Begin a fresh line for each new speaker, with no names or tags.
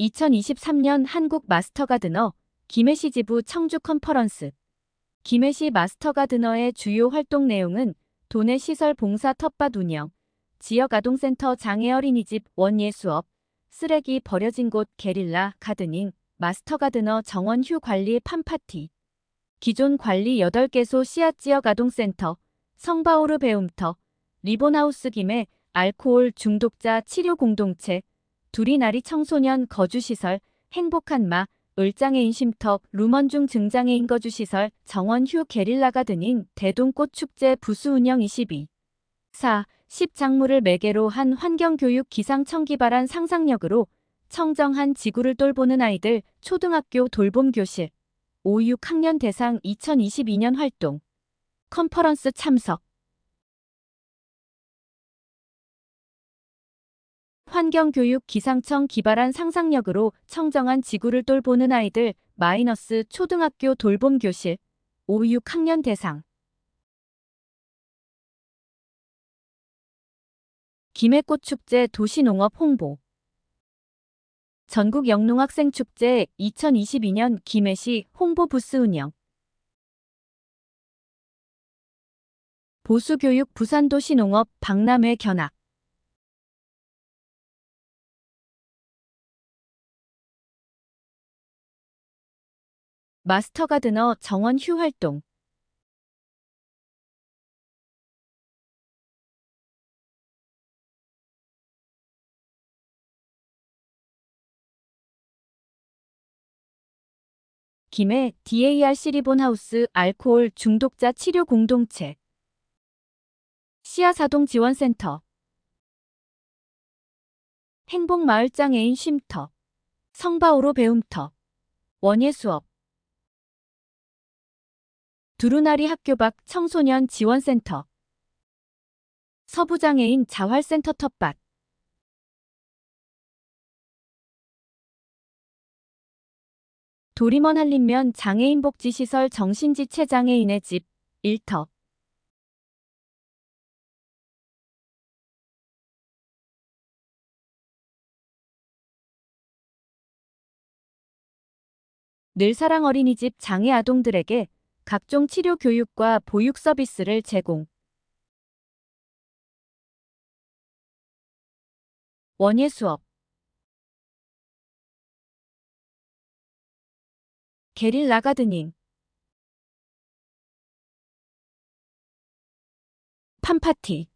2023년 한국 마스터 가드너 김해시 지부 청주 컨퍼런스. 김해시 마스터 가드너의 주요 활동 내용은 도내 시설 봉사 텃밭 운영, 지역 아동센터 장애 어린이집 원예 수업, 쓰레기 버려진 곳 게릴라 가드닝, 마스터 가드너 정원 휴 관리 팜파티, 기존 관리 8개소 씨앗 지역 아동센터, 성바오르 배움터, 리본하우스 김해 알코올 중독자 치료 공동체, 두리나리 청소년 거주시설, 행복한 마, 을장애인 쉼터, 루먼중 증장애인 거주시설, 정원 휴 게릴라 가드닝, 대동꽃 축제 부수 운영 22. 4. 10작물을 매개로 한 환경교육 기상청 기발한 상상력으로 청정한 지구를 돌보는 아이들 초등학교 돌봄 교실 5, 6학년 대상 2022년 활동 컨퍼런스 참석 환경교육 기상청 기발한 상상력으로 청정한 지구를 돌보는 아이들 마이너스 초등학교 돌봄 교실 5, 6학년 대상. 김해꽃축제 도시농업 홍보. 전국 영농학생축제 2022년 김해시 홍보 부스 운영. 보수교육 부산도시농업 박람회 견학 마스터 가드너 정원 휴 활동. 김해 DAR 시리본하우스 알코올 중독자 치료 공동체. 씨앗아동 지원센터. 행복마을장 애인 쉼터. 성바오로 배움터. 원예 수업 두루나리 학교 밖 청소년 지원센터. 서부장애인 자활센터 텃밭. 도림원 한림면 장애인 복지시설 정신지체 장애인의 집 일터. 늘사랑 어린이집 장애 아동들에게 각종 치료 교육과 보육 서비스를 제공. 원예 수업. 게릴라 가드닝. 팜파티